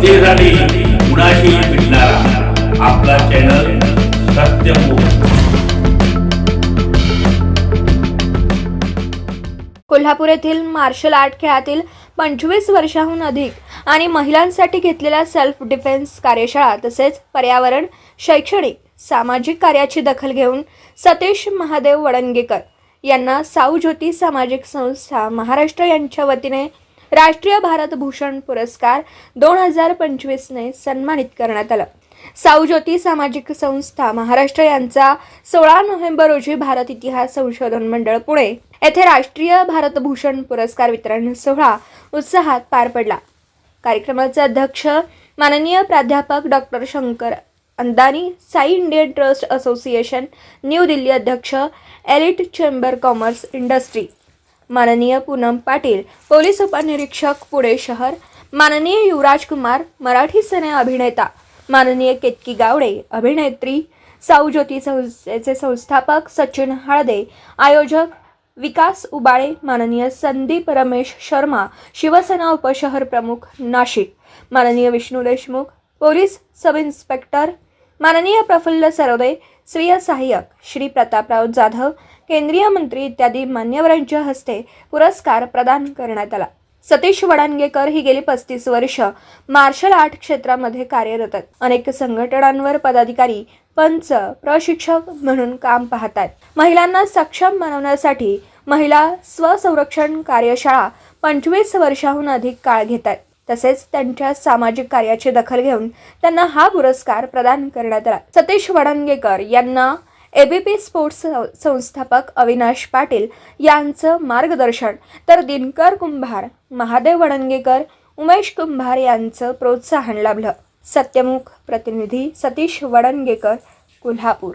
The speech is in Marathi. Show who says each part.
Speaker 1: जनतेसाठी कुणाशी भेटणारा आपला चॅनल सत्यमुख
Speaker 2: कोल्हापूर येथील मार्शल आर्ट खेळातील पंचवीस वर्षाहून अधिक आणि महिलांसाठी घेतलेल्या सेल्फ डिफेन्स कार्यशाळा तसेच पर्यावरण शैक्षणिक सामाजिक कार्याची दखल घेऊन सतीश महादेव वडणगेकर यांना साऊ ज्योती सामाजिक संस्था महाराष्ट्र यांच्या वतीने राष्ट्रीय भारतभूषण पुरस्कार दोन हजार पंचवीसने सन्मानित करण्यात आलं. सावज्योती सामाजिक संस्था महाराष्ट्र यांचा सोळा नोव्हेंबर रोजी भारत इतिहास संशोधन मंडळ पुणे येथे राष्ट्रीय भारतभूषण पुरस्कार वितरण सोहळा उत्साहात पार पडला. कार्यक्रमाचे अध्यक्ष माननीय प्राध्यापक doctor Shankar Andani Sai Indian trust association New Delhi अध्यक्ष एलिट चेंबर कॉमर्स इंडस्ट्री माननीय पूनम पाटील पोलीस उपनिरीक्षक पुणे शहर माननीय युवराज कुमार मराठी सिने अभिनेता माननीय केतकी गावडे अभिनेत्री साऊज्योती संस्थेचे संस्थापक सचिन हळदे आयोजक विकास उबाळे माननीय संदीप रमेश शर्मा शिवसेना उपशहर प्रमुख नाशिक माननीय Vishnu Deshmukh police sub inspector माननीय प्रफुल्ल सरोदे स्वीय सहाय्यक श्री प्रतापराव जाधव केंद्रीय मंत्री इत्यादी मान्यवरांच्या हस्ते पुरस्कार प्रदान करण्यात आला. सतीश वडांगेकर ही गेली पस्तीस वर्ष मार्शल आर्ट क्षेत्रामध्ये कार्यरत आहेत. अनेक संघटनांवर पदाधिकारी पंच प्रशिक्षक म्हणून काम पाहतात महिलांना सक्षम बनवण्यासाठी महिला स्वसंरक्षण कार्यशाळा पंचवीस वर्षाहून अधिक काळ घेत आहेत तसेच त्यांच्या सामाजिक कार्याची दखल घेऊन त्यांना हा पुरस्कार प्रदान करण्यात आला. सतीश वडणगेकर यांना एबीपी स्पोर्ट्स संस्थापक अविनाश पाटील यांचं मार्गदर्शन तर दिनकर कुंभार महादेव वडणगेकर उमेश कुंभार यांचं प्रोत्साहन लाभलं. सत्यमुख प्रतिनिधी सतीश वडणगेकर कोल्हापूर.